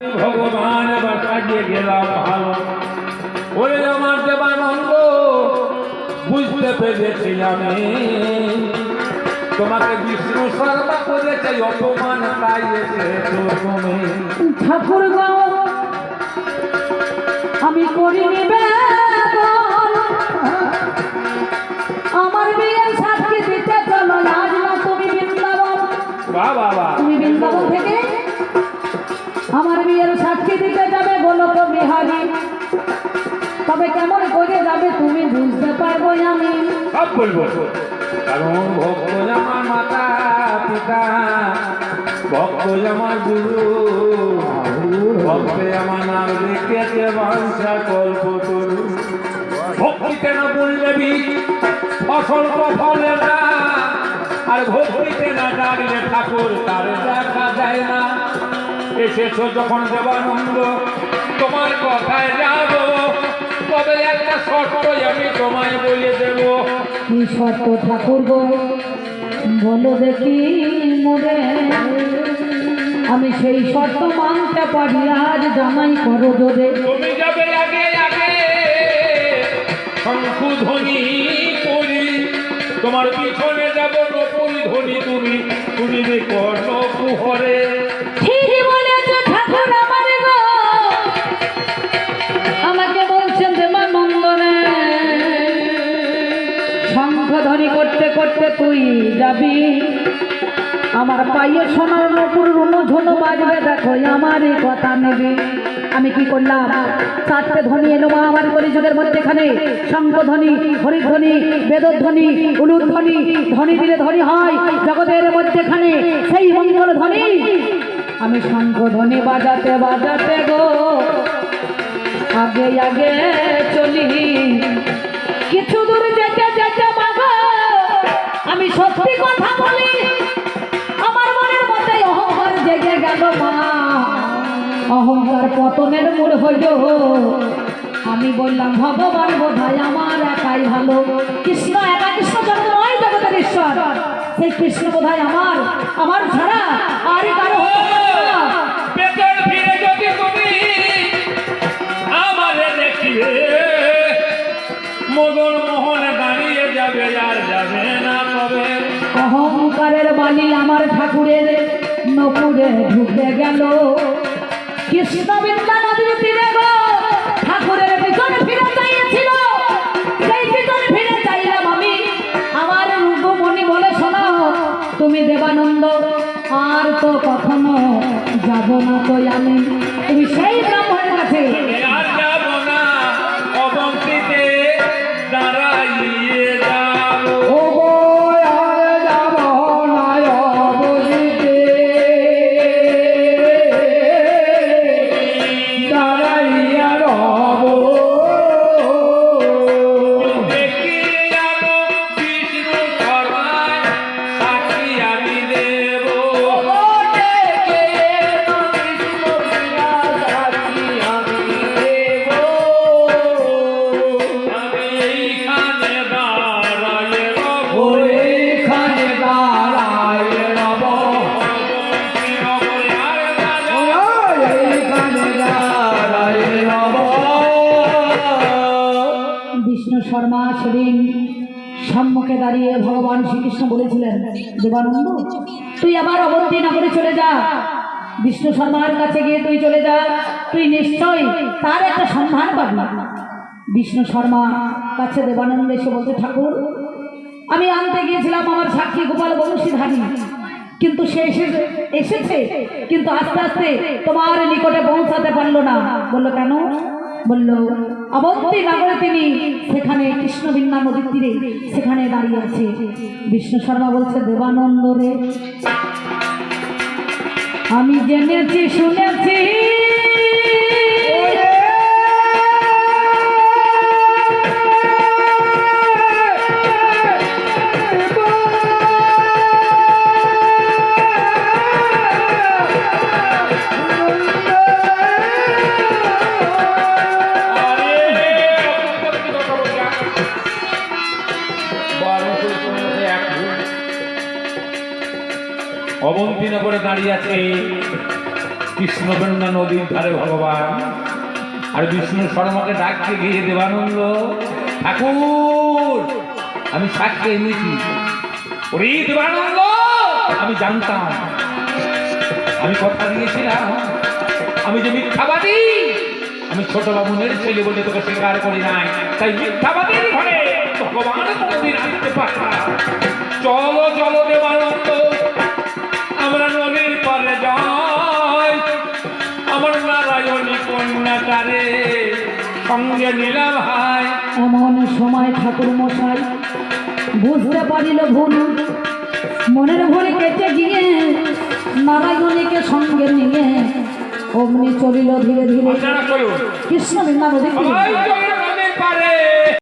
ভগবান এবার কাটিয়ে গেলাম ভালো ওরে আমার দেবানন্দ বুঝতে পেরেছি আমি তোমাকে বিষ্ণু শর্মা করেছে অপমান পাইয়েছে ঠাকুর আমি করি নিবেদন তবে কেমন করে যাবে তুমি বুঝতে পারব আমি সব বলব। কারণ ভক্ত আমার মাতা পিতা ভক্ত আমার গুরু ভক্তে আমার নাম রেখেছে বাঞ্ছা কল্প তরু ভক্তিতে না বললে বি অসল্প ফলে না। আর ভক্তিতে না ডাকলে ঠাকুর তার দেখা যায় না। এসেছ যখন দেবানন্দ তোমার কথায় যাব। তবে একটা শর্ত আমি তোমায় বলে দেবো। কি শর্ত ঠাকুর গো? বলো দেখি মোরে। আমি সেই শর্ত মানতে পারি আজ জামাই করো জোরে। তুমি যাবে আগে আগে। শঙ্কু ধ্বনি করি তোমার পিছনে যাব নপুরি ধ্বনি তুমি শুনিবে কর্ণ কুহরে। করতে তুই যাবি। আমার পাইয়ে সোনার নপুর ঝুনু বাজবে, দেখো আমার এই কথা নেবে। আমি কি করলাম? চারটে ধ্বনি এলো মা আমার কলিযুগের মধ্যেখানে। শঙ্খধ্বনি হরিধ্বনি, বেদধ্বনি, উলুধ্বনি, ধ্বনি দিলে ধ্বনি হয় জগতের মধ্যেখানে। সেই মঙ্গল ধ্বনি। আমি শঙ্খধ্বনি বাজাতে বাজাতে গো। আগে আগে চলি। কিছু দূর আমি সত্যি কথা বলি, আমার মনের মধ্যে অহংকার জেগে গেল মা। অহংকার পতনের মূল হইল, আমি বললাম, ভগবান বোধহয় আমার একাই ভালো। কৃষ্ণ একা কৃষ্ণ জগৎ নয় জগতের ঈশ্বর। সেই কৃষ্ণ বোধহয় আমার আমার ছাড়া আর কারও হতে অহংকারের বাণী আমার ঠাকুরের নপুরে ঢুকে গেল। ঠাকুরের ফিরে চাইলাম আমি। আমার বলে তুমি দেবানন্দ, আর তো কখনো না দাঁড়াইয়ে বিষ্ণু শর্মা সেদিন সম্মুখে দাঁড়িয়ে ভগবান শ্রীকৃষ্ণ বলেছিলেন, দেবানন্দ, তুই আবার অবন্তি নগরে চলে যা। বিষ্ণু শর্মার কাছে গিয়ে তুই চলে যা। তুই নিশ্চয়ই তার একটা সন্ধান পাবি। বিষ্ণু শর্মা কাছে দেবানন্দ এসে বলতে, ঠাকুর, আমি আনতে গিয়েছিলাম আমার সাক্ষী গোপাল বংশীধারী। কিন্তু সে এসে, এসেছে, কিন্তু আস্তে আস্তে তোমার নিকটে পৌঁছাতে পারল না। বলল, কেন? বলল অবন্তী নগরে তিনি সেখানে কৃষ্ণবিন্না নদীর তীরে সেখানে দাঁড়িয়ে আছে। বিষ্ণু শর্মা বলছে, দেবানন্দ রে, আমি জেনেছি, শুনেছি অবন্তিনগরে দাঁড়িয়ে আছে কৃষ্ণবন্যা নদীর ধারে ভগবান। আর বিষ্ণু শর্মাকে ডাকতে গিয়ে দেবানন্দ, ঠাকুর, আমি সাক্ষী এনেছি। ওরে দেবানন্দ, আমি জানতাম, আমি কথা দিয়েছিলাম, আমি যে মিথ্যাবাদী, আমি ছোট বাবুনের ছেলে বলে তোকে স্বীকার করি নাই। তাই মিথ্যাবাদীর ঘরে ভগবান চলো চলো দেবানন্দ আমার নারায়ণী কন্যাটারে সঙ্গে নিলাম ভাই এমন সময় ঠাকুর মশাই বুঝতে পারিল ভুল। মনের ভরে কেটে গিয়ে নারায়ণীকে সঙ্গে নিয়ে অগ্নি চলিল ধীরে ধীরে। কৃষ্ণ চলুন